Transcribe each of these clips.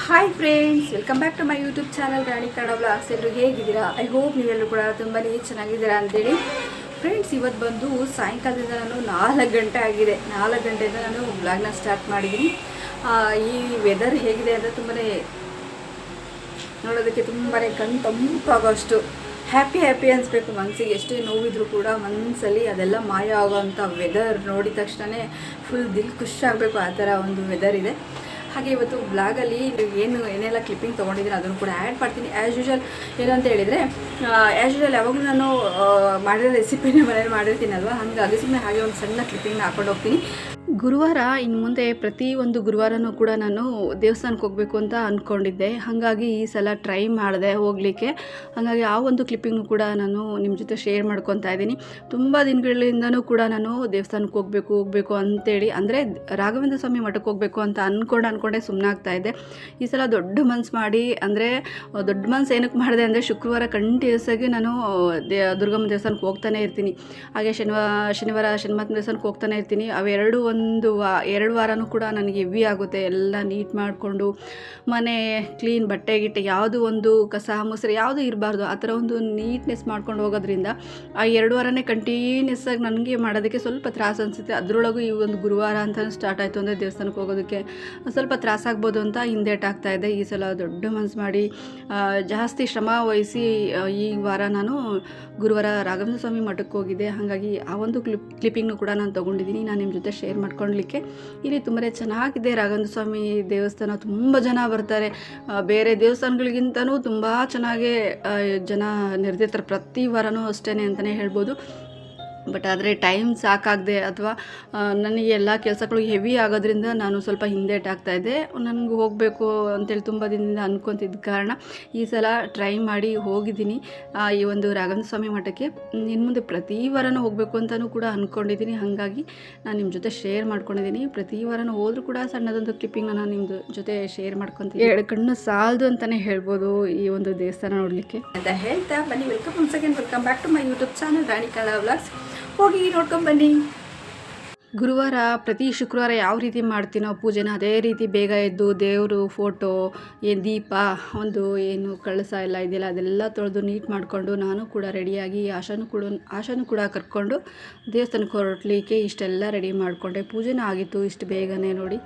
Hi friends welcome back to my YouTube channel Rani Kannada blogs ಎಲ್ಲರೂ ಹೇಗಿದ್ದೀರಾ? I hope ನೀವೆಲ್ಲರೂ ಕೂಡ ತುಂಬಾ ಚೆನ್ನಾಗಿದ್ದೀರಾ ಅಂತೇಳಿ ಫ್ರೆಂಡ್ಸ್ ಇವತ್ತು ಬಂದು ಸಾಯಂಕಾಲದಿಂದ ನಾನು ನಾಲ್ಕು ಗಂಟೆ ಆಗಿದೆ. ನಾಲ್ಕು ಗಂಟೆಯಿಂದ ನಾನು ಬ್ಲಾಗ್ನ ಸ್ಟಾರ್ಟ್ ಮಾಡಿದ್ದೀನಿ. ಈ ವೆದರ್ ಹೇಗಿದೆ ಅಂದರೆ ತುಂಬಾ ನೋಡೋದಕ್ಕೆ ತುಂಬಾ ಕಣ್ ತಂಪಾಗೋಷ್ಟು ಹ್ಯಾಪಿ ಹ್ಯಾಪಿ ಅನಿಸ್ಬೇಕು. ಮನಸ್ಸಿಗೆ ಎಷ್ಟೇ ನೋವಿದ್ರು ಕೂಡ ಮನಸ್ಸಲ್ಲಿ ಅದೆಲ್ಲ ಮಾಯ ಆಗೋವಂಥ ವೆದರ್ ನೋಡಿದ ತಕ್ಷಣವೇ ಫುಲ್ ದಿಲ್ ಖುಷಿ ಆಗಬೇಕು. ಆ ಥರ ಒಂದು ವೆದರ್ ಇದೆ. ಹಾಗೆ ಇವತ್ತು ಬ್ಲಾಗಲ್ಲಿ ಏನು, ಏನೆಲ್ಲ ಕ್ಲಿಪ್ಪಿಂಗ್ ತೊಗೊಂಡಿದ್ದೀನಿ ಅದನ್ನು ಕೂಡ ಆ್ಯಡ್ ಮಾಡ್ತೀನಿ. ಆ್ಯಸ್ ಯೂಶಲ್ ಏನಂತ ಹೇಳಿದರೆ ಆ್ಯಸ್ ಯೂಶಲ್ ಯಾವಾಗಲೂ ನಾನು ಮಾಡಿರೋ ರೆಸಿಪಿನೇ ಮನೇಲಿ ಮಾಡಿರ್ತೀನಲ್ವ? ಹಾಗಾಗಿ ಸುಮ್ಮನೆ ಹಾಗೆ ಒಂದು ಸಣ್ಣ ಕ್ಲಿಪ್ಪಿಂಗ್ನ ಹಾಕೊಂಡು ಹೋಗ್ತೀನಿ. ಗುರುವಾರ ಇನ್ನು ಮುಂದೆ ಪ್ರತಿ ಒಂದು ಗುರುವಾರನೂ ಕೂಡ ನಾನು ದೇವಸ್ಥಾನಕ್ಕೆ ಹೋಗಬೇಕು ಅಂತ ಅಂದ್ಕೊಂಡಿದ್ದೆ ಹಾಗಾಗಿ ಈ ಸಲ ಟ್ರೈ ಮಾಡಿದೆ ಹೋಗಲಿಕ್ಕೆ. ಹಾಗಾಗಿ ಆ ಒಂದು ಕ್ಲಿಪ್ಪಿಂಗ್ನು ಕೂಡ ನಾನು ನಿಮ್ಮ ಜೊತೆ ಶೇರ್ ಮಾಡ್ಕೊತಾ ಇದ್ದೀನಿ. ತುಂಬ ದಿನಗಳಿಂದನೂ ಕೂಡ ನಾನು ದೇವಸ್ಥಾನಕ್ಕೆ ಹೋಗಬೇಕು ಹೋಗಬೇಕು ಅಂತೇಳಿ, ಅಂದರೆ ರಾಘವೇಂದ್ರ ಸ್ವಾಮಿ ಮಠಕ್ಕೆ ಹೋಗಬೇಕು ಅಂತ ಅಂದ್ಕೊಂಡು ಅಂದ್ಕೊಂಡೆ ಸುಮ್ಮನಾಗ್ತಾ ಇದ್ದೆ. ಈ ಸಲ ದೊಡ್ಡ ಮನ್ಸು ಮಾಡಿ, ಅಂದರೆ ದೊಡ್ಡ ಮನ್ಸು ಏನಕ್ಕೆ ಮಾಡಿದೆ ಅಂದರೆ ಶುಕ್ರವಾರ ಕಂಟಿನ್ಯೂಸ್ ಆಗಿ ನಾನು ದೇ, ದುರ್ಗಮ್ಮ ದೇವಸ್ಥಾನಕ್ಕೆ ಹೋಗ್ತಾನೆ ಇರ್ತೀನಿ. ಹಾಗೆ ಶನಿವಾರ ಶನಿವಾರ ಶನಿಮಾತ ದೇವಸ್ಥಾನಕ್ಕೆ ಹೋಗ್ತಾನೆ ಇರ್ತೀನಿ. ಅವೆರಡು ಒಂದು ವಾ, ಎರಡು ವಾರನೂ ಕೂಡ ನನಗೆ ಹೆವಿ ಆಗುತ್ತೆ. ಎಲ್ಲ ನೀಟ್ ಮಾಡಿಕೊಂಡು ಮನೆ ಕ್ಲೀನ್ ಬಟ್ಟೆ ಗಿಟ್ಟೆ ಯಾವುದು ಒಂದು ಕಸ ಮೊಸರು ಯಾವುದು ಇರಬಾರ್ದು, ಆ ಥರ ಒಂದು ನೀಟ್ನೆಸ್ ಮಾಡ್ಕೊಂಡು ಹೋಗೋದ್ರಿಂದ ಆ ಎರಡು ವಾರನೇ ಕಂಟಿನ್ಯೂಸ್ ಆಗಿ ನನಗೆ ಮಾಡೋದಕ್ಕೆ ಸ್ವಲ್ಪ ತ್ರಾಸು ಅನಿಸುತ್ತೆ. ಅದರೊಳಗೂ ಈ ಒಂದು ಗುರುವಾರ ಅಂತ ಸ್ಟಾರ್ಟ್ ಆಯಿತು ಅಂದರೆ ದೇವಸ್ಥಾನಕ್ಕೆ ಹೋಗೋದಕ್ಕೆ ಸ್ವಲ್ಪ ತ್ರಾಸಾಗ್ಬೋದು ಅಂತ ಹಿಂದೇಟ್ ಆಗ್ತಾ ಇದೆ. ಈ ಸಲ ದೊಡ್ಡ ಮನಸ್ಸು ಮಾಡಿ ಜಾಸ್ತಿ ಶ್ರಮ ವಹಿಸಿ ಈ ವಾರ ನಾನು ಗುರುವಾರ ರಾಘವೇಂದ್ರ ಸ್ವಾಮಿ ಮಠಕ್ಕೆ ಹೋಗಿದ್ದೆ. ಹಾಗಾಗಿ ಆ ಒಂದು ಕ್ಲಿಪ್ ಕ್ಲಿಪ್ಪಿಂಗ್ನು ಕೂಡ ನಾನು ತೊಗೊಂಡಿದ್ದೀನಿ. ನಾನು ನಿಮ್ಮ ಜೊತೆ ಶೇರ್ ಮಾಡ್ಕೊಳ್ಲಿಕ್ಕೆ. ಇಲ್ಲಿ ತುಂಬಾ ಚೆನ್ನಾಗಿದೆ ರಾಘವೇಂದ್ರ ಸ್ವಾಮಿ ದೇವಸ್ಥಾನ. ತುಂಬ ಜನ ಬರ್ತಾರೆ. ಬೇರೆ ದೇವಸ್ಥಾನಗಳಿಗಿಂತನೂ ತುಂಬ ಚೆನ್ನಾಗಿ ಜನ ನೆರೆದಿರ್ತಾರೆ. ಪ್ರತಿ ವಾರನೂ ಅಷ್ಟೇ ಅಂತಲೇ ಹೇಳ್ಬೋದು. ಬಟ್ ಆದರೆ ಟೈಮ್ ಸಾಕಾಗದೆ ಅಥವಾ ನನಗೆ ಎಲ್ಲ ಕೆಲಸಗಳು ಹೆವಿ ಆಗೋದ್ರಿಂದ ನಾನು ಸ್ವಲ್ಪ ಹಿಂದೇಟ್ ಆಗ್ತಾ ಇದ್ದೆ. ನನಗೆ ಹೋಗಬೇಕು ಅಂತೇಳಿ ತುಂಬ ದಿನದಿಂದ ಅಂದ್ಕೊತಿದ್ದ ಕಾರಣ ಈ ಸಲ ಟ್ರೈ ಮಾಡಿ ಹೋಗಿದ್ದೀನಿ. ಈ ಒಂದು ರಾಘವೇಂದ್ರ ಸ್ವಾಮಿ ಮಠಕ್ಕೆ. ಇನ್ನು ಮುಂದೆ ಪ್ರತಿ ವಾರನೂ ಹೋಗಬೇಕು ಅಂತಲೂ ಕೂಡ ಅಂದ್ಕೊಂಡಿದ್ದೀನಿ ಹಾಗಾಗಿ ನಾನು ನಿಮ್ಮ ಜೊತೆ ಶೇರ್ ಮಾಡ್ಕೊಂಡಿದ್ದೀನಿ. ಪ್ರತಿ ವಾರನೂ ಹೋದರೂ ಕೂಡ ಸಣ್ಣದೊಂದು ಕ್ಲಿಪ್ಪಿಂಗ್ ನಾನು ನಿಮ್ಮ ಜೊತೆ ಶೇರ್ ಮಾಡ್ಕೊತೀನಿ ಎರಡು ಕಣ್ಣು ಸಾಲದು ಅಂತಲೇ ಹೇಳ್ಬೋದು ಈ ಒಂದು ದೇವಸ್ಥಾನ ನೋಡಲಿಕ್ಕೆ. ಅಂತ ಹೇಳ್ತಾ ಬನ್ನಿ. Welcome once again welcome back to my YouTube channel Rani Kala vlogs ಹೋಗಿ ನೋಡ್ಕೊಂಡು ಬನ್ನಿ. ಗುರುವಾರ ಪ್ರತಿ ಶುಕ್ರವಾರ ಯಾವ ರೀತಿ ಮಾಡ್ತೀನೋ ಪೂಜೆನ? ಅದೇ ರೀತಿ ಬೇಗ ಎದ್ದು ದೇವರು ಫೋಟೋ ಏನು ದೀಪ, ಒಂದು ಏನು ಕಳಸ ಎಲ್ಲ ಇದೆಯಲ್ಲ, ಅದೆಲ್ಲ ತೊಳೆದು ನೀಟ್ ಮಾಡಿಕೊಂಡು ನಾನು ಕೂಡ ರೆಡಿಯಾಗಿ ಆಶಾನು ಕೂಡ ಆಶಾನು ಕೂಡ ಕರ್ಕೊಂಡು ದೇವಸ್ಥಾನಕ್ಕೆ ಹೊರಟ್ಲಿಕ್ಕೆ ಇಷ್ಟೆಲ್ಲ ರೆಡಿ ಮಾಡಿಕೊಂಡೆ. ಪೂಜೆನೂ ಆಗಿತ್ತು ಇಷ್ಟು ಬೇಗನೆ ನೋಡಿ.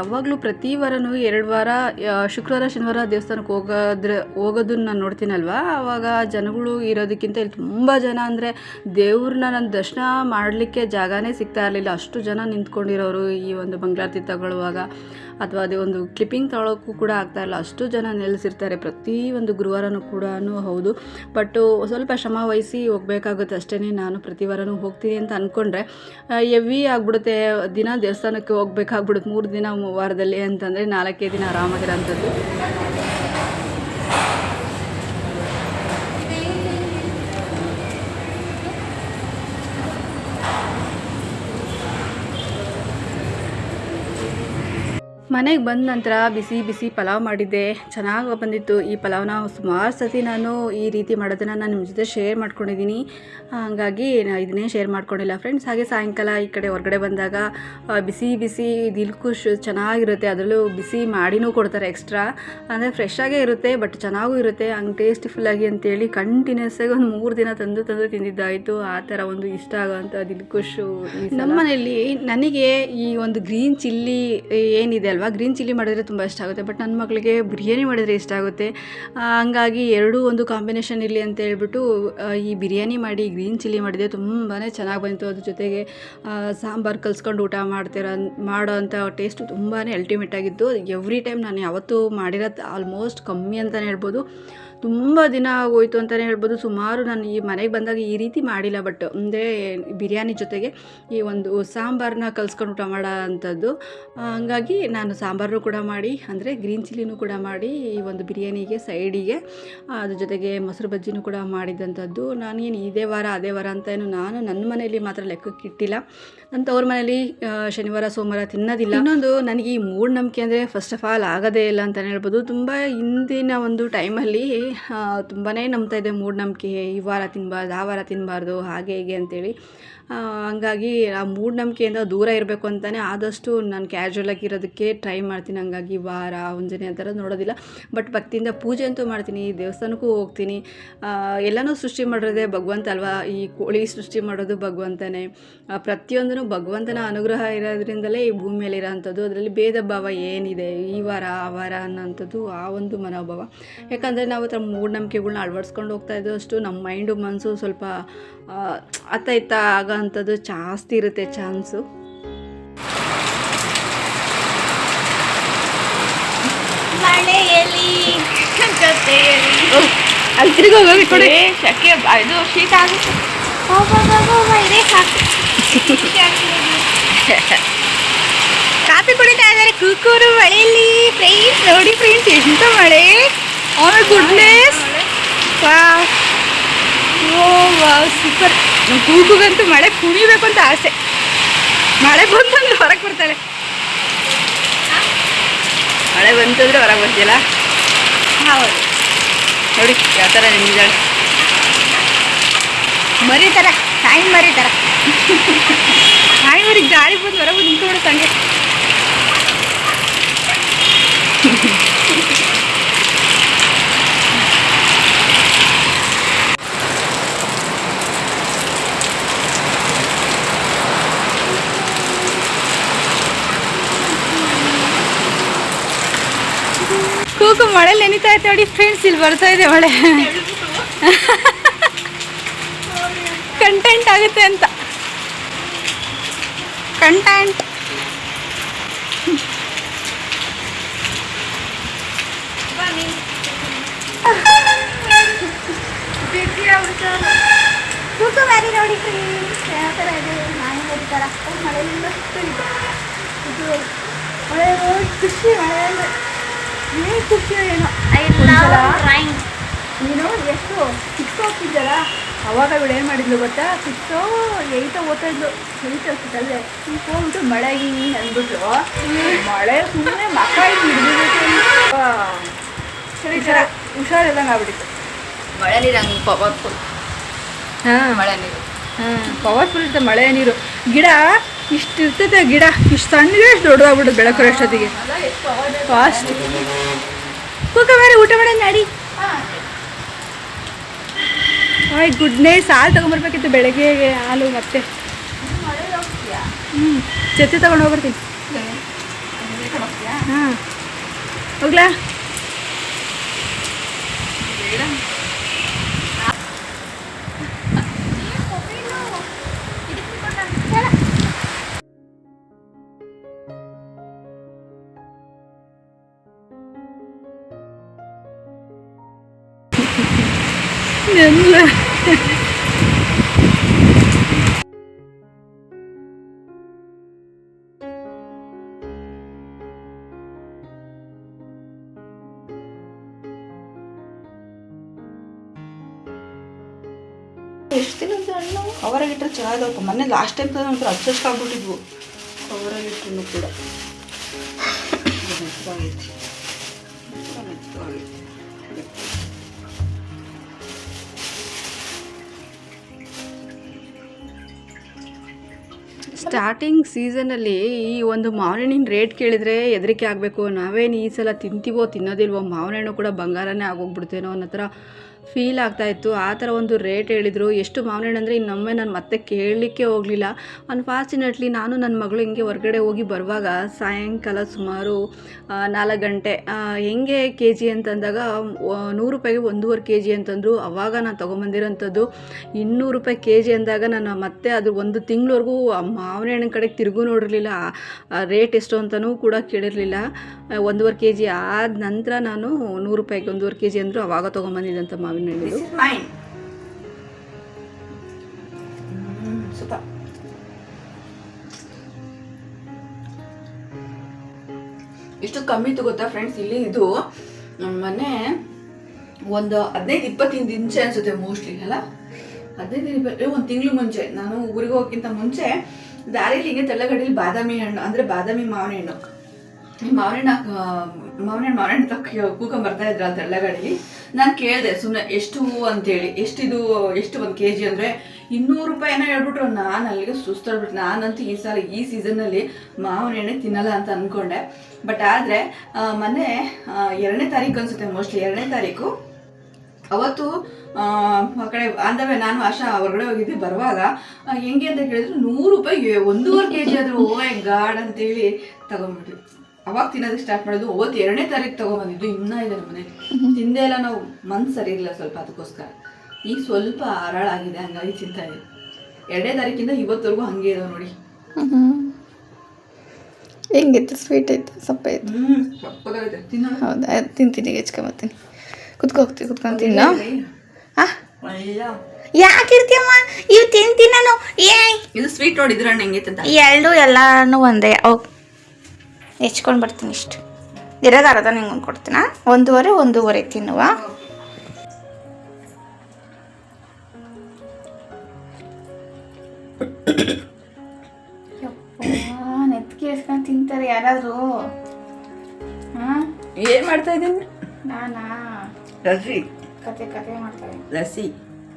ಯಾವಾಗಲೂ ಪ್ರತಿ ವಾರನೂ ಎರಡು ವಾರ ಶುಕ್ರವಾರ, ಶನಿವಾರ ದೇವಸ್ಥಾನಕ್ಕೆ ಹೋಗೋದ್ರೆ, ಹೋಗೋದನ್ನ ನಾನು ನೋಡ್ತೀನಲ್ವಾ? ಆವಾಗ ಜನಗಳು ಇರೋದಕ್ಕಿಂತ ಇಲ್ಲಿ ತುಂಬ ಜನ ಅಂದರೆ ದೇವ್ರನ್ನ ನಾನು ದರ್ಶನ ಮಾಡಲಿಕ್ಕೆ ಜಾಗನೇ ಸಿಗ್ತಾ ಇರಲಿಲ್ಲ. ಅಷ್ಟು ಜನ ನಿಂತ್ಕೊಂಡಿರೋರು ಈ ಒಂದು ಬಂಗ್ಲಾರ್ತಿ ತಗೊಳ್ಳುವಾಗ. ಅಥವಾ ಅದೇ ಒಂದು ಕ್ಲಿಪ್ಪಿಂಗ್ ತಗೊಳ್ಳೋಕ್ಕೂ ಕೂಡ ಆಗ್ತಾ ಇಲ್ಲ. ಅಷ್ಟು ಜನ ನೆಲೆಸಿರ್ತಾರೆ. ಒಂದು ಗುರುವಾರನೂ ಕೂಡ ಹೌದು. ಬಟ್ಟು ಸ್ವಲ್ಪ ಶ್ರಮ ವಹಿಸಿ ಹೋಗ್ಬೇಕಾಗುತ್ತೆ ಅಷ್ಟೇ ನಾನು ಪ್ರತಿ ವಾರನೂ ಹೋಗ್ತೀನಿ ಅಂತ ಅಂದ್ಕೊಂಡ್ರೆ ಎವಿ ಆಗ್ಬಿಡುತ್ತೆ. ದಿನ ದೇವಸ್ಥಾನಕ್ಕೆ ಹೋಗ್ಬೇಕಾಗ್ಬಿಡುತ್ತೆ. ಮೂರು ದಿನ ವಾರದಲ್ಲಿ ಅಂತಂದರೆ ನಾಲ್ಕೇ ದಿನ ಆರಾಮಾಗಿರೋಂಥದ್ದು. ಮನೆಗೆ ಬಂದ ನಂತರ ಬಿಸಿ ಬಿಸಿ ಪಲಾವ್ ಮಾಡಿದ್ದೆ. ಚೆನ್ನಾಗಿ ಬಂದಿತ್ತು. ಈ ಪಲಾವ್ನ ಸುಮಾರು ಸತಿ ನಾನು ಈ ರೀತಿ ಮಾಡೋದನ್ನು ನಾನು ನಿಮ್ಮ ಜೊತೆ ಶೇರ್ ಮಾಡ್ಕೊಂಡಿದ್ದೀನಿ ಹಾಗಾಗಿ ಇದನ್ನೇ ಶೇರ್ ಮಾಡ್ಕೊಂಡಿಲ್ಲ ಫ್ರೆಂಡ್ಸ್ ಹಾಗೆ ಸಾಯಂಕಾಲ ಈ ಕಡೆ ಹೊರಗಡೆ ಬಂದಾಗ ಬಿಸಿ ಬಿಸಿ ದಿಲ್ಕುಶ್ ಚೆನ್ನಾಗಿರುತ್ತೆ. ಅದರಲ್ಲೂ ಬಿಸಿ ಮಾಡಿನೂ ಕೊಡ್ತಾರೆ ಎಕ್ಸ್ಟ್ರಾ ಅಂದರೆ ಫ್ರೆಶ್ ಆಗೇ ಇರುತ್ತೆ ಬಟ್ ಚೆನ್ನಾಗೂ ಇರುತ್ತೆ. ಹಂಗೆ ಟೇಸ್ಟಿಫುಲ್ಲಾಗಿ ಅಂತೇಳಿ ಕಂಟಿನ್ಯೂಸ್ ಆಗಿ ಒಂದು ಮೂರು ದಿನ ತಂದು ತಂದು ತಿಂದಿದ್ದಾಯಿತು. ಆ ಥರ ಒಂದು ಇಷ್ಟ ಆಗೋವಂಥ ದಿಲ್ಕುಶು ನಮ್ಮ ಮನೆಯಲ್ಲಿ ನನಗೆ ಈ ಒಂದು ಗ್ರೀನ್ ಚಿಲ್ಲಿ ಏನಿದೆ ಅಲ್ವಾ? ಅಲ್ವಾ? ಗ್ರೀನ್ ಚಿಲ್ಲಿ ಮಾಡಿದ್ರೆ ತುಂಬ ಇಷ್ಟ ಆಗುತ್ತೆ, ಬಟ್ ನನ್ನ ಮಗಳಿಗೆ ಬಿರಿಯಾನಿ ಮಾಡಿದರೆ ಇಷ್ಟ ಆಗುತ್ತೆ. ಹಂಗಾಗಿ ಎರಡೂ ಒಂದು ಕಾಂಬಿನೇಷನ್ ಇರಲಿ ಅಂತ ಹೇಳ್ಬಿಟ್ಟು ಈ ಬಿರಿಯಾನಿ ಮಾಡಿ ಗ್ರೀನ್ ಚಿಲ್ಲಿ ಮಾಡಿದೆ ತುಂಬಾ ಚೆನ್ನಾಗಿ ಬಂತು. ಅದ್ರ ಜೊತೆಗೆ ಸಾಂಬಾರು ಕಲ್ಸ್ಕೊಂಡು ಊಟ ಮಾಡ್ತಿರೋ, ಮಾಡೋ ಅಂಥ ಟೇಸ್ಟು ತುಂಬಾ ಅಲ್ಟಿಮೇಟ್ ಆಗಿತ್ತು. ಎವ್ರಿ ಟೈಮ್ ನಾನು ಯಾವತ್ತೂ ಮಾಡಿರೋದು ಆಲ್ಮೋಸ್ಟ್ ಕಮ್ಮಿ ಅಂತಲೇ ಹೇಳ್ಬೋದು. ತುಂಬ ದಿನ ಆಗೋಯ್ತು ಅಂತಲೇ ಹೇಳ್ಬೋದು. ಸುಮಾರು ನಾನು ಈ ಮನೆಗೆ ಬಂದಾಗ ಈ ರೀತಿ ಮಾಡಿಲ್ಲ, ಬಟ್ ಅಂದರೆ ಬಿರಿಯಾನಿ ಜೊತೆಗೆ ಈ ಒಂದು ಸಾಂಬಾರನ್ನ ಕಲ್ಸ್ಕೊಂಡು ಊಟ ಮಾಡೋ ಅಂಥದ್ದು ಹಂಗಾಗಿ ನಾನು ಸಾಂಬಾರು ಕೂಡ ಮಾಡಿ, ಅಂದರೆ ಗ್ರೀನ್ ಚಿಲ್ಲಿನೂ ಕೂಡ ಮಾಡಿ, ಈ ಒಂದು ಬಿರಿಯಾನಿಗೆ, ಸೈಡಿಗೆ ಅದ್ರ ಜೊತೆಗೆ ಮೊಸರು ಬಜ್ಜಿನೂ ಕೂಡ ಮಾಡಿದಂಥದ್ದು ನಾನೇನು ಇದೇ ವಾರ, ಅದೇ ವಾರ ಅಂತ ಏನು ನಾನು ನನ್ನ ಮನೆಯಲ್ಲಿ ಮಾತ್ರ ಲೆಕ್ಕಕ್ಕೆ ಇಟ್ಟಿಲ್ಲ. ನನ್ನ ತವ್ರ ಮನೆಯಲ್ಲಿ ಶನಿವಾರ, ಸೋಮವಾರ ತಿನ್ನೋದಿಲ್ಲ. ಇನ್ನೊಂದು, ನನಗೆ ಈ ಮೂಢನಂಬಿಕೆ ಅಂದರೆ ಫಸ್ಟ್ ಆಫ್ ಆಲ್ ಆಗೋದೇ ಇಲ್ಲ ಅಂತಲೇ ಹೇಳ್ಬೋದು. ತುಂಬ ಹಿಂದಿನ ಒಂದು ಟೈಮಲ್ಲಿ ತುಂಬಾ ನಂಬ್ತಾ ಇದೆ ಮೂಢನಂಬಿಕೆ ಈ ವಾರ ತಿನ್ನಬಾರ್ದು ಆ ವಾರ ತಿನ್ನಬಾರ್ದು ಹಾಗೆ ಹೀಗೆ ಅಂತೇಳಿ. ಹಂಗಾಗಿ ಆ ಮೂಢನಂಬಿಕೆಯಿಂದ ದೂರ ಇರಬೇಕು ಅಂತಲೇ ಆದಷ್ಟು ನಾನು ಕ್ಯಾಶುವಲಾಗಿ ಇರೋದಕ್ಕೆ ಟ್ರೈ ಮಾಡ್ತೀನಿ. ಹಂಗಾಗಿ ವಾರ ಮುಂಜಾನೆ ಆ ಥರ ನೋಡೋದಿಲ್ಲ. ಬಟ್ ಭಕ್ತಿಯಿಂದ ಪೂಜೆ ಅಂತೂ ಮಾಡ್ತೀನಿ, ದೇವಸ್ಥಾನಕ್ಕೂ ಹೋಗ್ತೀನಿ. ಎಲ್ಲನೂ ಸೃಷ್ಟಿ ಮಾಡಿರೋದೇ ಭಗವಂತ ಅಲ್ವಾ? ಈ ಕೋಳಿ ಸೃಷ್ಟಿ ಮಾಡೋದು ಭಗವಂತನೇ. ಪ್ರತಿಯೊಂದನ್ನು ಪ್ರತಿಯೊಂದೂ ಭಗವಂತನ ಅನುಗ್ರಹ ಇರೋದ್ರಿಂದಲೇ ಈ ಭೂಮಿ ಮೇಲೆ ಇರೋವಂಥದ್ದು ಅದರಲ್ಲಿ ಭೇದ ಭಾವ ಏನಿದೆ? ಈ ವಾರ, ಆ ವಾರ ಅನ್ನೋಂಥದ್ದು ಆ ಒಂದು ಮನೋಭಾವ. ಯಾಕಂದರೆ ನಾವು ಥರ ಮೂಢನಂಬಿಕೆಗಳ್ನ ಅಳವಡಿಸ್ಕೊಂಡು ಹೋಗ್ತಾ ಇದ್ದಷ್ಟು ನಮ್ಮ ಮೈಂಡು ಮನಸ್ಸು ಸ್ವಲ್ಪ ಅತ್ತ ಇತ್ತ ಆಗೋ ಅಂಥದ್ದು ಜಾಸ್ತಿ ಇರುತ್ತೆ ಚಾನ್ಸು. ಅಲ್ಲಿ ತಿರುಗಿ ಹೋಗಿ ಕೊಡಿ. ಶಕೆ ಇದು ಶೀತ ಆಗುತ್ತೆ. ಸಾಕು. ಕಾಫಿ ಕುಡಿತಾ ಇದ್ದಾರೆ ಕೂಕೂರು ಮಳೆಯಲ್ಲಿ. ಫ್ರೆಂಡ್ಸ್ ನೋಡಿ ಫ್ರೆಂಡ್ಸ್ ಎಂತ ಮಳೆ. ಆಮೇಲೆ ಗುಡ್ನೆಸ್ ವಾವ್ ಓ ಸೂಪರ್ ನಮ್ಮ ಕೂಗುಗಂತೂ ಮಳೆ ಕುಣಿಬೇಕು ಅಂತ ಆಸೆ. ಮಳೆ ಬಂತಂದ್ರೆ ಹೊರಗೆ ಬರ್ತಾಳೆ. ಮಳೆ ಬಂತಂದ್ರೆ ಹೊರಗೆ ಬರ್ತಿಲ್ಲ ಹೌದು. ನೋಡಿ, ಯಾವ ಥರ ನಿಂತಿದ್ದಾಳೆ. ಮರಿ ಟೈಮ್ ಮರಿ ಥರ ಹಾಯ್ ಅವ್ರಿಗೆ ಗಾಳಿ ಬಂದು ಹೊರಗೆ ನಿಂತ್ಕೊಂಡು ತಂಗೆ ಕೂಗು ಮಳೆ ನೆನಿತಾ ಐತೆ ನೋಡಿ ಫ್ರೆಂಡ್ಸ್ ಇಲ್ಲಿ ಬರ್ತಾ ಇದೆ ಮಳೆ. ಕಂಟೆಂಟ್ ಆಗುತ್ತೆ ಅಂತ. ಕಂಟೆಂಟ್ ತೂಕು ಮರಿ ನೋಡಿ ಫ್ರೆಂಡ್ಸ್ ಯಾವ ಥರ ಇದೆ ನಾಯಿ ಮರಿ ಥರ ಮಳೆಯಿಂದ ಸುತ್ತಲಿದೆ ಇದು. ಮಳೆ ನೋಡಿ ಖುಷಿ ಮಳೆ ಅಂದರೆ. ಏನು ಖುಷಿ ಏನೋ? ಡ್ರಾಯಿಂಗ್ ನೀನು ಎಷ್ಟು ಸಿಕ್ಸ್ ಹೋಗ್ತಿದ್ದಲ್ಲ ಅವಾಗ ಇವಳು ಏನು ಮಾಡಿದ್ಲು ಗೊತ್ತಾ? ಸಿಕ್ಸೋ ಏಯ್ಟೋ ಓದ್ತಾ ಇದ್ಲು. ಏಯ್ಟ್ ಹೋಗ್ತಿದ್ದಲ್ವೇ ಈಗ ಹೋಗ್ಬಿಟ್ಟು ಮಳೆ ಅಂದ್ಬಿಟ್ಟು ಅಂದ್ಬಿಟ್ಲು ಮಳೆ ಸುಮ್ಮನೆ ಮಕ್ಕ ಹಿಡಿದಿತ್ತು ಸರಿ ಸರ. ಹುಷಾರಿಲ್ಲಂಗೆ ಆಗ್ಬಿಟ್ಟಿತ್ತು. ಮಳೆ ನೀರು ಹಂಗೆ ಪವರ್ಫುಲ್ ಹಾಂ. ಮಳೆ ನೀರು ಹಾಂ ಪವರ್ಫುಲ್ ಇರುತ್ತೆ ಮಳೆ ನೀರು. ಗಿಡ ಇಷ್ಟು ಇರ್ತೈತೆ ಗಿಡ, ಇಷ್ಟು ಸಣ್ಣಗೆ ಎಷ್ಟು ದೊಡ್ಡದಾಗ್ಬಿಡುತ್ತೆ ಬೆಳಕು ಅಷ್ಟೊತ್ತಿಗೆ ಫಾಸ್ಟ್ ಕೂಕ ಬೇರೆ ಊಟ ಮಾಡೋಣ ನಡಿ. ಗುಡ್ ನೈಟ್ ಹಾಲು ತೊಗೊಂಬರ್ಬೇಕಿತ್ತು ಬೆಳಗ್ಗೆ ಹಾಲು ಮತ್ತೆ. ಹ್ಞೂ ಚತ್ತೆ ತೊಗೊಂಡು ಹೋಗ್ಬರ್ತೀನಿ. ಹಾಂ. ಹೋಗ್ಲಾ? ಎಲ್ಲ ಎಷ್ಟು ದಿನ ಹಣ್ಣು ಕವರಾಗಿಟ್ರೆ ಚೆನ್ನಾಗಪ್ಪ ಮೊನ್ನೆ ಲಾಸ್ಟ್ ಟೈಮ್ ಒಂಥರ ಹಚ್ಚಷ್ಟು ಆಗ್ಬಿಟ್ಟಿದ್ವು. ಕವರಾಗಿಟ್ರು ಕೂಡ. ಸ್ಟಾರ್ಟಿಂಗ್ ಸೀಸನಲ್ಲಿ ಈ ಒಂದು ಮಾವಿನ ಹಣ್ಣಿನ ರೇಟ್ ಕೇಳಿದರೆ ಹೆದರಿಕೆ ಆಗಬೇಕು. ನಾವೇನು ಈ ಸಲ ತಿಂತೀವೋ, ತಿನ್ನೋದಿಲ್ವೋ ಮಾವಿನ ಹಣ್ಣು ಕೂಡ ಬಂಗಾರನೇ ಆಗೋಗ್ಬಿಡ್ತೇನೋ ಅನ್ನೋ ಥರ ಫೀಲ್ ಆಗ್ತಾಯಿತ್ತು ಆ ಥರ ಒಂದು ರೇಟ್ ಹೇಳಿದರು. ಎಷ್ಟು ಮಾವಿನ ಹಣ್ಣು ಅಂದರೆ ಇನ್ನೊಮ್ಮೆ ನಾನು ಮತ್ತೆ ಕೇಳಲಿಕ್ಕೆ ಹೋಗಲಿಲ್ಲ. ಅನ್ಫಾರ್ಚುನೇಟ್ಲಿ ನಾನು ನನ್ನ ಮಗಳು ಹಿಂಗೆ ಹೊರಗಡೆ ಹೋಗಿ ಬರುವಾಗ ಸಾಯಂಕಾಲ ಸುಮಾರು ನಾಲ್ಕು ಗಂಟೆ ಹೆಂಗೆ ಕೆ ಜಿ ಅಂತಂದಾಗ ನೂರು ರೂಪಾಯಿಗೆ ಒಂದೂವರೆ ಕೆ ಜಿ ಅಂತಂದರು. ಅವಾಗ ನಾನು ತೊಗೊಂಬಂದಿರೋಂಥದ್ದು ಇನ್ನೂರು ರೂಪಾಯಿ ಕೆ ಜಿ ಅಂದಾಗ ನಾನು ಮತ್ತೆ ಅದು ಒಂದು ತಿಂಗಳವರೆಗೂ ಮಾವಿನ ಹಣ್ಣಿನ ಕಡೆಗೆ ತಿರುಗೂ ನೋಡಿರಲಿಲ್ಲ. ರೇಟ್ ಎಷ್ಟು ಅಂತಲೂ ಕೂಡ ಕೇಳಿರಲಿಲ್ಲ. ಒಂದೂವರೆ ಕೆ ಜಿ ಆದ ನಂತರ ನಾನು ನೂರು ರೂಪಾಯಿಗೆ ಒಂದೂವರೆ ಕೆ ಜಿ ಅಂದರು ಅವಾಗ ತೊಗೊಂಬಂದಿದ್ದಂಥ ಮಾವಿನ ಮೈನ್ ಸೂಪರ್ ಇಷ್ಟು ಕಮ್ಮಿ ಗೊತ್ತಾ ಫ್ರೆಂಡ್ಸ್ ಇಲ್ಲಿ ಇದು ಮೊನ್ನೆ ಮನೆ ಒಂದು ಹದಿನೈದು, ಇಪ್ಪತ್ತೈದು ಇಂಚೆ ಅನ್ಸುತ್ತೆ ಮೋಸ್ಟ್ಲಿ ಅಲ್ಲ? ಹದಿನೈದು ಒಂದು ತಿಂಗಳು ಮುಂಚೆ. ನಾನು ಊರಿಗೆ ಹೋಗೋಕ್ಕಿಂತ ಮುಂಚೆ ದಾರಿಲಿ ಹಿಂಗೆ ತೆಳ್ಳಗಡಿಲಿ ಬಾದಾಮಿ ಹಣ್ಣು, ಅಂದರೆ ಬಾದಾಮಿ ಮಾವಿನ ಹಣ್ಣು. ಈ ಮಾವಿನ ಹಣ್ಣು ಮಾವಿನ ಹಣ್ಣು ಮಾವಿನ ಹಣ್ಣು ತಕ್ಕ ಬರ್ತಾ ಇದ್ರ ಅಂತ ತೆಳ್ಳಗಡಿಲಿ. ನಾನು ಕೇಳಿದೆ ಸುಮ್ಮನೆ ಎಷ್ಟು ಅಂತೇಳಿ ಎಷ್ಟಿದು ಎಷ್ಟು ಒಂದು ಕೆ ಜಿ ಅಂದರೆ ಇನ್ನೂರು ರೂಪಾಯಿ ಏನೋ ಹೇಳ್ಬಿಟ್ರು. ನಾನು ಅಲ್ಲಿಗೆ ಸುಸ್ತಾಡ್ಬಿಟ್ಟು ನಾನಂತೂ ಈ ಸಲ ಈ ಸೀಸನ್ನಲ್ಲಿ ಮಾವಿನ ಎಣ್ಣೆ ತಿನ್ನಲ್ಲ ಅಂತ ಅಂದ್ಕೊಂಡೆ ಬಟ್ ಆದರೆ ಮೊನ್ನೆ ಎರಡನೇ ತಾರೀಕು ಅನ್ಸುತ್ತೆ ಮೋಸ್ಟ್ಲಿ ಎರಡನೇ ತಾರೀಕು. ಅವತ್ತು ಆ, ಕಡೆ ಅಂದವೇ ನಾನು ಆಶಾ ಹೊರಗಡೆ ಹೋಗಿದ್ದೆ ಬರುವಾಗ. ಹೆಂಗೆ ಅಂತ ಕೇಳಿದ್ರು ನೂರು ರೂಪಾಯಿ ಒಂದೂವರೆ ಕೆ ಜಿ ಆದರೂ ಓ ಗಾಡ್ ಅಂತೇಳಿ ತಗೊಂಡ್ಬಿಟ್ವಿ. ಅವಾಗ ತಿನ್ನೋದಕ್ಕೆ ಸ್ಟಾರ್ಟ್ ಮಾಡೋದು ಅವತ್ತು ಎರಡನೇ ತಾರೀಕು ತಗೊಂಬಂದಿದ್ದು ಇನ್ನೂ ಇದೆ ನಮ್ಮ ಮನೇಲಿ. ತಿಂದೆ ಇಲ್ಲ ನಾವು ಮನ್ಸು ಸರಿ ಇಲ್ಲ ಸ್ವಲ್ಪ ಅದಕ್ಕೋಸ್ಕರ. ಈಗ ಸ್ವಲ್ಪ ಹರಾಳಾಗಿದೆ ಹಂಗಾಗಿ ತಿಂತಾ ಇದೆ ಎರಡನೇ ತಾರೀಕಿಂದ ಇವತ್ತವರೆಗೂ ಹಂಗೆ ಇದಾವೆ ನೋಡಿ. ಹೆಂಗಿತ್ತು? ಸ್ವೀಟ್ ಐತೆ ಸಪ್ಪ ಐತೆ ಹೌದಾ? ತಿಂತೀನಿ ಹೆಚ್ಕೊಂಬತ್ತೀನಿ ಕುತ್ಕೋ ಹೋಗ್ತೀನಿ ಕುತ್ಕೊಂಡು ತಿನ್ನು. ಆ? ಅಯ್ಯ. ಯಾಕಿರ್ತೀಯಮ್ಮ ಇವ್ ತಿಂತೀನಿ ನಾನು. ಏ ಇದು ಸ್ವೀಟ್ ನೋಡಿದ್ರೆ ಹೆಂಗೈತೆ ಅಂತ. ಎರಡು ಎಲ್ಲಾನು ಒಂದೇ. ಓ ಹೆಚ್ಕೊಂಡು ಬರ್ತೀನಿ ಇಷ್ಟು. ಇರೋದು ಅರ್ಧ ನಿಂಗೆ ಒಂದು ಕೊಡ್ತೀನ? ಒಂದೂವರೆ ಒಂದೂವರೆ ತಿನ್ನುವ. ನೆತ್ತಿಗೆ ಇಸ್ಕೊಂಡು ತಿಂತಾರೆ ಯಾರಾದರೂ? ಹಾಂ? ಏನು ಮಾಡ್ತಾ ಇದ್ದೀನಿ? ನಾನಾ? ರಸಿ ಕತೆ ಕತೆ ಮಾಡ್ತಾರೆ. ರಸಿ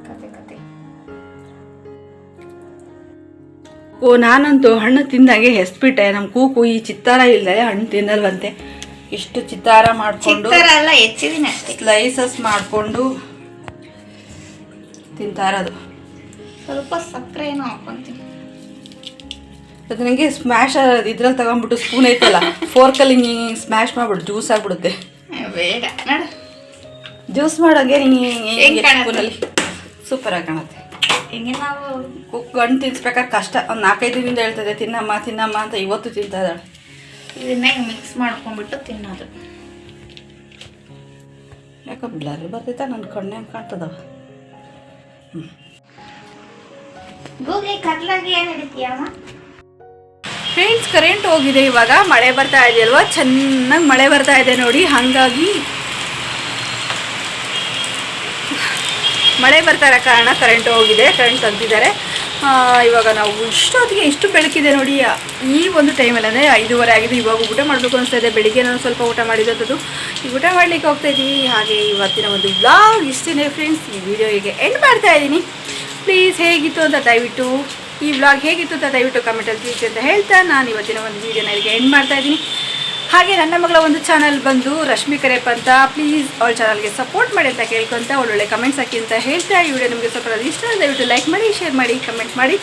ಕತೆ ಕತೆ. ಓ ನಾನಂತೂ ಹಣ್ಣು ತಿಂದಾಗೆ ಹೆಸ್ಬಿಟ್ಟೆ ನಮ್ಮ ಕೂಕು ಈ ಚಿತ್ತಾರ ಇಲ್ಲದೆ ಹಣ್ಣು ತಿನ್ನಲ್ವಂತೆ. ಇಷ್ಟು ಚಿತ್ತಾರ ಮಾಡಿಕೊಂಡು ಸ್ಲೈಸಸ್ ಮಾಡಿಕೊಂಡು ತಿಂತಾರದು ಸ್ವಲ್ಪ ಸಕ್ಕರೆ ಏನೋ ಹಾಕೊಂತೀನಿ. ಅದು ನನಗೆ ಸ್ಮ್ಯಾಶ್ ಇದ್ರಲ್ಲಿ ತಗೊಂಡ್ಬಿಟ್ಟು ಸ್ಪೂನ್ ಐತಲ್ಲ ಫೋರ್ಕಲ್ಲಿ ಹಿಂಗೆ ಸ್ಮ್ಯಾಶ್ ಮಾಡ್ಬಿಟ್ಟು ಜ್ಯೂಸ್ ಆಗ್ಬಿಡುತ್ತೆ. ಬೇಡ. ನೋಡು. ಜ್ಯೂಸ್ ಮಾಡೋಂಗೆ ಹಿಂಗೆ ಹಿಂಗೆ ಸ್ಪೂನಲ್ಲಿ ಸೂಪರಾಗಿ ಕಾಣುತ್ತೆ. ಹಿಂಗೆ ನಾವು ಕುಕ್ ಗಂಟು ತಿನ್ಸ್ಬೇಕಾದ್ರೆ ಕಷ್ಟ. ಒಂದು ನಾಲ್ಕೈದು ದಿನದಿಂದ ಹೇಳ್ತದೆ ತಿನ್ನಮ್ಮ ತಿನ್ನಮ್ಮ ಅಂತ ಇವತ್ತು ತಿಂತಾ ಇದ್ದಾಳೆ. ಇದನ್ನ ಮಿಕ್ಸ್ ಮಾಡ್ಕೊಂಡ್ಬಿಟ್ಟು ತಿನ್ನೋದು. ಯಾಕೆ ಬ್ಲರ್ ಬರ್ತೈತ ನನ್ನ ಕಣ್ಣೆ ಹಂಗೆ ಕಾಣ್ತದವ. ಗೂಗ್ಲಿ ಕತ್ಲಾಗಿ ಏನು ಹಿಡಿತೀಯಮ್ಮ ಫ್ರೆಂಡ್ಸ್ ಕರೆಂಟ್ ಹೋಗಿದೆ ಇವಾಗ. ಮಳೆ ಬರ್ತಾ ಇದೆ ಅಲ್ವಾ ಚೆನ್ನಾಗಿ ಮಳೆ ಬರ್ತಾ ಇದೆ ನೋಡಿ. ಹಾಗಾಗಿ ಮಳೆ ಬರ್ತಾ ಇರೋ ಕಾರಣ ಕರೆಂಟ್ ಹೋಗಿದೆ ಕರೆಂಟ್ ತಂದಿದ್ದಾರೆ. ಇವಾಗ ನಾವು ಇಷ್ಟೊತ್ತಿಗೆ ಇಷ್ಟು ಬೆಳಕಿದೆ ನೋಡಿ, ಈ ಒಂದು ಟೈಮಲ್ಲಿ ಅಂದರೆ ಐದೂವರೆ ಆಗಿದೆ, ಇವಾಗ ಊಟ ಮಾಡಬೇಕು ಅನಿಸ್ತಾ ಇದೆ. ಬೆಳಿಗ್ಗೆ ನಾನು ಸ್ವಲ್ಪ ಊಟ ಮಾಡಿದಂಥದ್ದು. ಈ ಊಟ ಮಾಡಲಿಕ್ಕೆ ಹೋಗ್ತಾ ಇದ್ದೀವಿ ಹಾಗೆ ಇವತ್ತಿನ ಒಂದು ಬ್ಲಾಗ್ ಇಷ್ಟೇ ಫ್ರೆಂಡ್ಸ್ ಈ ವಿಡಿಯೋ ಹೀಗೆ ಎಂಡ್ ಮಾಡ್ತಾ ಇದ್ದೀನಿ. ಪ್ಲೀಸ್ ಹೇಗಿತ್ತು ಅಂತ ದಯವಿಟ್ಟು ಈ ವ್ಲಾಗ್ ಹೇಗಿತ್ತು ಅಂತ ದಯವಿಟ್ಟು ಕಮೆಂಟಲ್ಲಿ ತಿಳಿಸಿ ಅಂತ ಹೇಳ್ತಾ ನಾನು ಇವತ್ತಿನ ಒಂದು ವೀಡಿಯೋನ ಇಲ್ಲಿಗೆ ಎಂಡ್ ಮಾಡ್ತಾ ಇದ್ದೀನಿ. ಹಾಗೆ ನನ್ನ ಮಗಳ ಒಂದು ಚಾನಲ್ ಬಂದು ರಶ್ಮಿ ಕರೆಪ್ ಅಂತ ಪ್ಲೀಸ್ ಅವಳ ಚಾನಲ್ಗೆ ಸಪೋರ್ಟ್ ಮಾಡಿ ಅಂತ ಕೇಳ್ಕೊಂತ ಒಳ್ಳೊಳ್ಳೆ ಕಮೆಂಟ್ಸ್ ಹಾಕಿ ಅಂತ ಹೇಳ್ತಾ ಈ ವಿಡಿಯೋ ನಿಮಗೆ ಸ್ವಲ್ಪ ಇಷ್ಟ ದಯವಿಟ್ಟು ಲೈಕ್ ಮಾಡಿ ಶೇರ್ ಮಾಡಿ ಕಮೆಂಟ್ ಮಾಡಿ.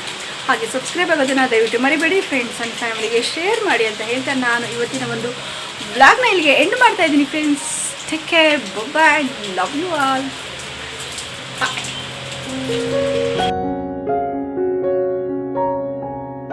ಹಾಗೆ ಸಬ್ಸ್ಕ್ರೈಬ್ ಆಗೋದನ್ನು ದಯವಿಟ್ಟು ಮರಿಬೇಡಿ. ಫ್ರೆಂಡ್ಸ್ ಆ್ಯಂಡ್ ಫ್ಯಾಮಿಲಿಗೆ ಶೇರ್ ಮಾಡಿ ಅಂತ ಹೇಳ್ತಾ ನಾನು ಇವತ್ತಿನ ಒಂದು ಬ್ಲಾಗ್ನ ಇಲ್ಲಿಗೆ ಎಂಡ್ ಮಾಡ್ತಾ ಇದ್ದೀನಿ friends take care bye love you all